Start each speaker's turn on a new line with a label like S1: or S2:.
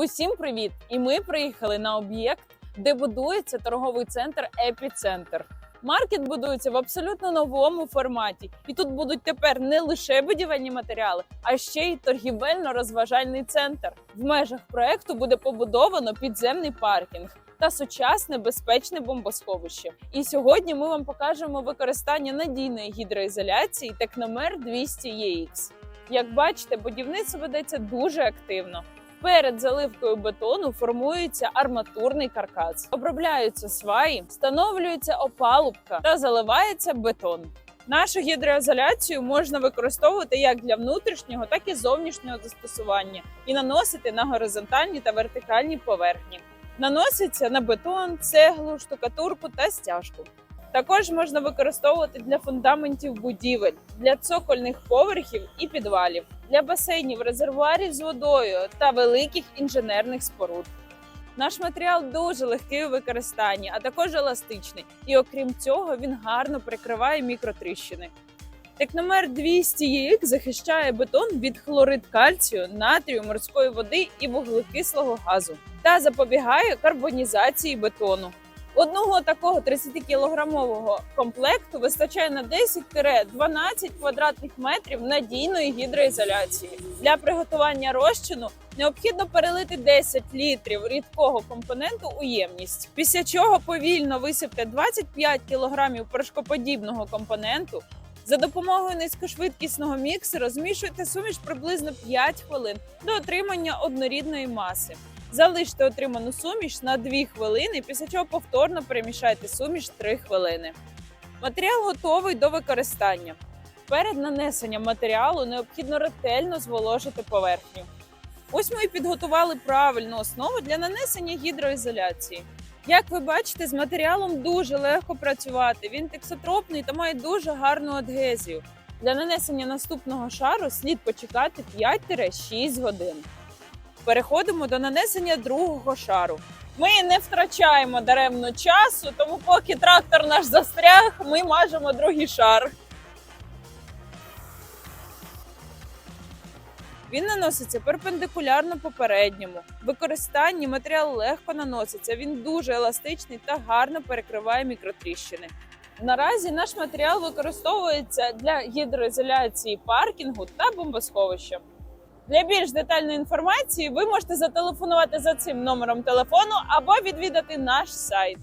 S1: Усім привіт! І ми приїхали на об'єкт, де будується торговий центр Епіцентр. Маркет будується в абсолютно новому форматі, і тут будуть тепер не лише будівельні матеріали, а ще й торгівельно-розважальний центр. В межах проекту буде побудовано підземний паркінг та сучасне безпечне бомбосховище. І сьогодні ми вам покажемо використання надійної гідроізоляції Техномер 200 EX. Як бачите, будівництво ведеться дуже активно. Перед заливкою бетону формується арматурний каркас, обробляються сваї, встановлюється опалубка та заливається бетон. Нашу гідроізоляцію можна використовувати як для внутрішнього, так і зовнішнього застосування і наносити на горизонтальні та вертикальні поверхні. Наноситься на бетон, цеглу, штукатурку та стяжку. Також можна використовувати для фундаментів будівель, для цокольних поверхів і підвалів, для басейнів, резервуарів з водою та великих інженерних споруд. Наш матеріал дуже легкий у використанні, а також еластичний, і окрім цього, він гарно прикриває мікротріщини. Техномер 200 EX захищає бетон від хлорид кальцію, натрію, морської води і вуглекислого газу та запобігає карбонізації бетону. Одного такого 30-кілограмового комплекту вистачає на 10-12 квадратних метрів надійної гідроізоляції. Для приготування розчину необхідно перелити 10 літрів рідкого компоненту у ємність, після чого повільно висипте 25 кілограмів порошкоподібного компоненту. За допомогою низькошвидкісного міксера змішуйте суміш приблизно 5 хвилин до отримання однорідної маси. Залиште отриману суміш на 2 хвилини, після чого повторно перемішайте суміш 3 хвилини. Матеріал готовий до використання. Перед нанесенням матеріалу необхідно ретельно зволожити поверхню. Ось ми і підготували правильну основу для нанесення гідроізоляції. Як ви бачите, з матеріалом дуже легко працювати. Він тексотропний та має дуже гарну адгезію. Для нанесення наступного шару слід почекати 5-6 годин. Переходимо до нанесення другого шару. Ми не втрачаємо даремно часу, тому поки трактор наш застряг, ми мажемо другий шар. Він наноситься перпендикулярно попередньому. В використанні матеріал легко наноситься. Він дуже еластичний та гарно перекриває мікротріщини. Наразі наш матеріал використовується для гідроізоляції паркінгу та бомбосховища. Для більш детальної інформації ви можете зателефонувати за цим номером телефону або відвідати наш сайт.